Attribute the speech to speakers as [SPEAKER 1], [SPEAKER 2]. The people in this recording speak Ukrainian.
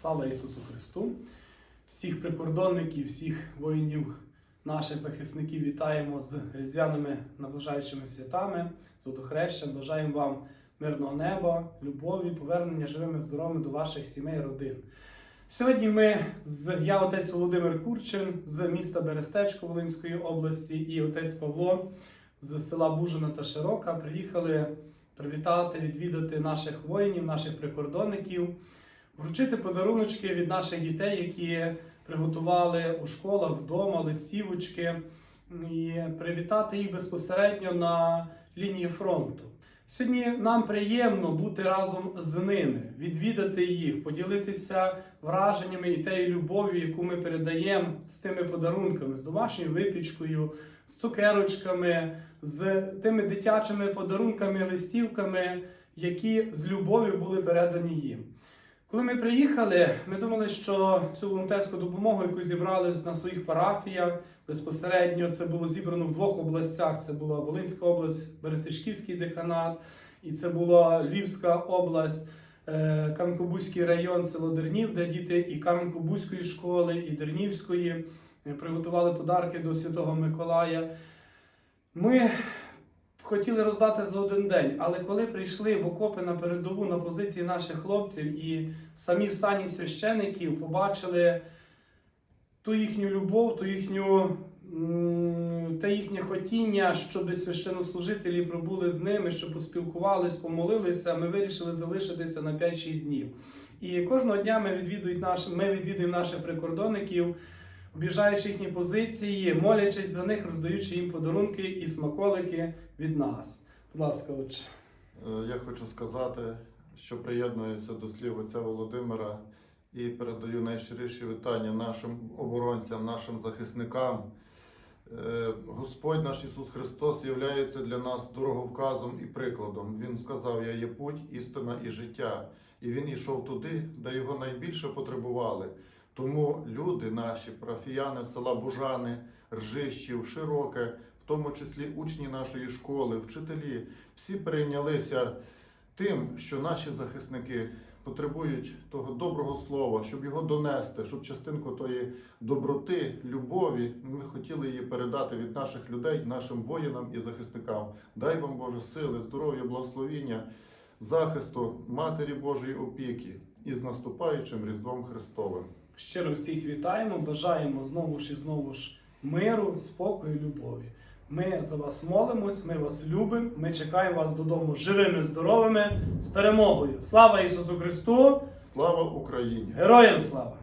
[SPEAKER 1] Слава Ісусу Христу! Всіх прикордонників, всіх воїнів, наших захисників вітаємо з різдвяними наближаючими святами, з водохрещем. Бажаємо вам мирного неба, любові, повернення живими, здоровими до ваших сімей родин. Сьогодні ми з я, отець Володимир Курчин з міста Берестечко Волинської області і отець Павло з села Бужина та Широка приїхали привітати, відвідати наших воїнів, наших прикордонників, вручити подаруночки від наших дітей, які приготували у школах вдома, листівочки, і привітати їх безпосередньо на лінії фронту. Сьогодні нам приємно бути разом з ними, відвідати їх, поділитися враженнями і тією любов'ю, яку ми передаємо з тими подарунками, з домашньою випічкою, з цукерочками, з тими дитячими подарунками, листівками, які з любов'ю були передані їм. Коли ми приїхали, ми думали, що цю волонтерську допомогу, яку зібрали на своїх парафіях, безпосередньо це було зібрано в двох областях: це була Волинська область, Берестичківський деканат, і це була Львівська область, е, Кам'янко-Бузький район, село Дернів, де діти і Кам'янко-Бузької школи, і Дернівської е, приготували подарки до Святого Миколая. Ми хотіли роздати за один день, але коли прийшли в окопи на передову на позиції наших хлопців і самі в сані священиків побачили ту їхню любов, ту їхню. Те їхнє хотіння, щоб священнослужителі пробули з ними, щоб поспілкувались, помолилися. Ми вирішили залишитися на 5-6 днів. І кожного дня ми наш, ми відвідуємо наших прикордонників, об'їжджаючи їхні позиції, молячись за них, роздаючи їм подарунки і смаколики від нас. Будь ласка, отче.
[SPEAKER 2] Е, Я хочу сказати, що приєднуюся до слів отця Володимира і передаю найщиріші вітання нашим оборонцям, нашим захисникам. Е, Господь наш Ісус Христос є для нас дороговказом і прикладом. Він сказав: Я є путь, істина і життя. І він йшов туди, де його найбільше потребували. Тому люди наші, парафіяни села Бужани, Ржищів, Широке, в тому числі учні нашої школи, вчителі, всі перейнялися тим, що наші захисники потребують того доброго слова, щоб його донести, щоб частинку тої доброти, любові ми хотіли її передати від наших людей, нашим воїнам і захисникам. Дай вам Боже сили, здоров'я, благословіння, захисту Матері Божої опіки і з наступаючим Різдвом Христовим.
[SPEAKER 1] Щиро всіх вітаємо, бажаємо знову ж і знову ж миру, спокою, любові. Ми за вас молимось, ми вас любимо, ми чекаємо вас додому живими, здоровими, з перемогою. Слава Ісусу Христу!
[SPEAKER 2] Слава Україні!
[SPEAKER 1] Героям слава!